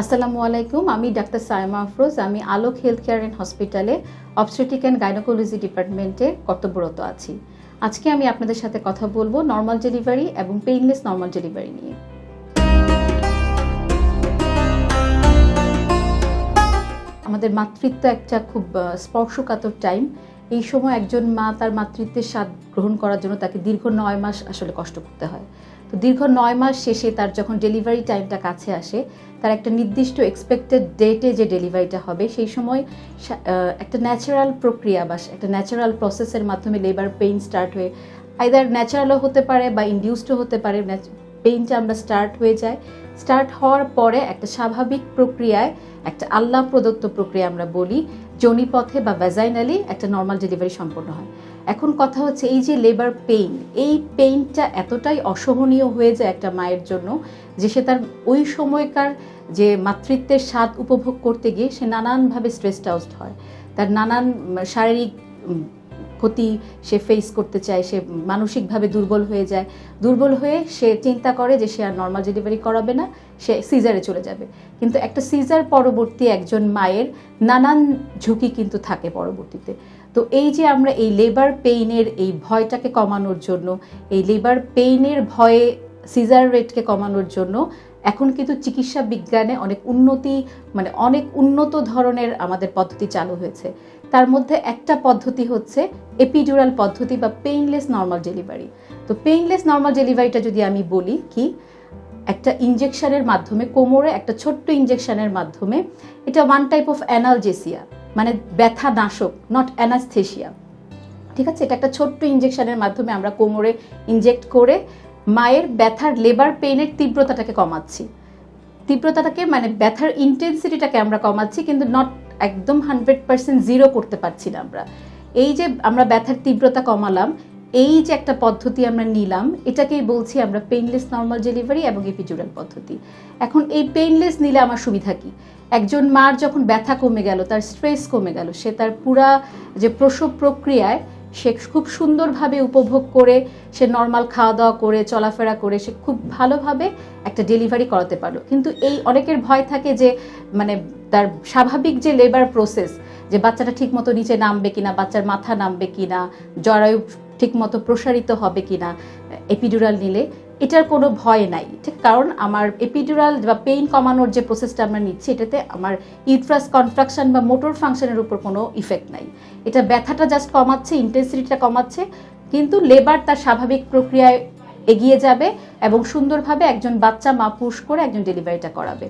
আসসালামু আলাইকুম, আমি ডাক্তার সায়মা আফরোজ। আমি আলোক হেলথ কেয়ার অ্যান্ড হসপিটালে অবস্ট্রেটিক অ্যান্ড গাইনোকোলজি ডিপার্টমেন্টে কর্তব্যরত আছি। আজকে আমি আপনাদের সাথে কথা বলব নর্মাল ডেলিভারি এবং পেইনলেস নর্মাল ডেলিভারি নিয়ে। আমাদের মাতৃত্ব একটা খুব স্পর্শকাতর টাইম। এই সময় একজন মা তার মাতৃত্বের স্বাদ গ্রহণ করার জন্য তাকে দীর্ঘ নয় মাস আসলে কষ্ট করতে হয়। তো দীর্ঘ নয় মাস শেষে তার যখন ডেলিভারি টাইমটা কাছে আসে, তার একটা নির্দিষ্ট এক্সপেক্টেড ডেটে যে ডেলিভারিটা হবে, সেই সময় একটা ন্যাচারাল প্রক্রিয়া বা একটা ন্যাচারাল প্রসেসের মাধ্যমে লেবার পেইন স্টার্ট হয়ে আইদার ন্যাচারালও হতে পারে বা ইনডিউসডও হতে পারে পেইনটা আমরা স্টার্ট হয়ে যায় স্টার্ট হওয়ার পরে একটা স্বাভাবিক প্রক্রিয়ায় একটা আল্লাহ প্রদত্ত প্রক্রিয়া আমরা বলি জনিপথে বা ভ্যাজাইনালি একটা নর্মাল ডেলিভারি সম্পন্ন হয়। এখন কথা হচ্ছে এই যে লেবার পেইন এই পেইনটা এতটাই অসহনীয় হয়ে যায় একটা মায়ের জন্য যে সে তার ওই সময়কার যে মাতৃত্বের স্বাদ উপভোগ করতে গিয়ে সে নানানভাবে স্ট্রেসড আউট হয়। তার নানান শারীরিক ক্ষতি সে ফেস করতে চায়, সে মানসিকভাবে দুর্বল হয়ে যায়। দুর্বল হয়ে সে চিন্তা করে যে সে আর নর্মাল ডেলিভারি করাবে না, সে সিজারে চলে যাবে। কিন্তু একটা সিজার পরবর্তী একজন মায়ের নানান ঝুঁকি কিন্তু থাকে পরবর্তীতে। তো এই যে আমরা এই লেবার পেইনের এই ভয়টাকে কমানোর জন্য, এই লেবার পেইনের ভয়ে সিজার রেটকে কমানোর জন্য এখন কিন্তু চিকিৎসা বিজ্ঞানে অনেক উন্নতি মানে অনেক উন্নত ধরনের আমাদের পদ্ধতি চালু হয়েছে। তার মধ্যে একটা পদ্ধতি হচ্ছে এপিডুরাল পদ্ধতি বা পেইনলেস নর্মাল ডেলিভারি তো পেইনলেস নর্মাল ডেলিভারিটা যদি আমি বলি কি, একটা ইনজেকশনের মাধ্যমে, কোমরে একটা ছোট্ট ইনজেকশনের মাধ্যমে, এটা ওয়ান টাইপ অফ অ্যানালজেসিয়া মানে ব্যথা নাশক নট অ্যানাস্থেসিয়া ঠিক আছে? এটা একটা ছোট্ট ইনজেকশনের মাধ্যমে আমরা কোমরে ইনজেক্ট করে মায়ের ব্যথার লেবার পেইনের তীব্রতাটাকে কমাচ্ছি। তীব্রতাটাকে মানে ব্যথার ইন্টেন্সিটিটাকে আমরা কমাচ্ছি, কিন্তু নট একদম হান্ড্রেড পার্সেন্ট জিরো করতে পারছি না আমরা। এই যে আমরা ব্যথার তীব্রতা কমালাম, এই যে একটা পদ্ধতি আমরা নিলাম, এটাকেই বলছি আমরা পেইনলেস নর্মাল ডেলিভারি এবং এপিজুরাল পদ্ধতি। এখন এই পেইনলেস নিলে আমার সুবিধা কী? একজন মার যখন ব্যথা কমে গেল, তার স্ট্রেস কমে গেল, সে তার পুরা যে প্রসব প্রক্রিয়ায় সে খুব সুন্দরভাবে উপভোগ করে, সে নর্মাল খাওয়া দাওয়া করে, চলাফেরা করে, সে খুব ভালোভাবে একটা ডেলিভারি করাতে পারল। কিন্তু এই অনেকের ভয় থাকে যে মানে তার স্বাভাবিক যে লেবার প্রসেস যে বাচ্চাটা ঠিক মতো নিচে নামবে কিনা, বাচ্চার মাথা নামবে কিনা, জরায়ু ঠিক মতো প্রসারিত হবে কিনা এপিডুরাল নিলে এটার কোনো ভয় নাই। ঠিক, কারণ আমার এপিডুরাল বা পেইন কমানোর যে প্রসেসটা আমরা নিচ্ছি, এটাতে আমার ইউট্রাস কনস্ট্রাকশন বা মোটর ফাংশনের উপর কোনো ইফেক্ট নাই। এটা ব্যথাটা জাস্ট কমাচ্ছে ইন্টেন্সিটিটা কমাচ্ছে, কিন্তু লেবার তার স্বাভাবিক প্রক্রিয়ায় এগিয়ে যাবে এবং সুন্দরভাবে একজন বাচ্চা মা পুশ করে একজন ডেলিভারিটা করাবে।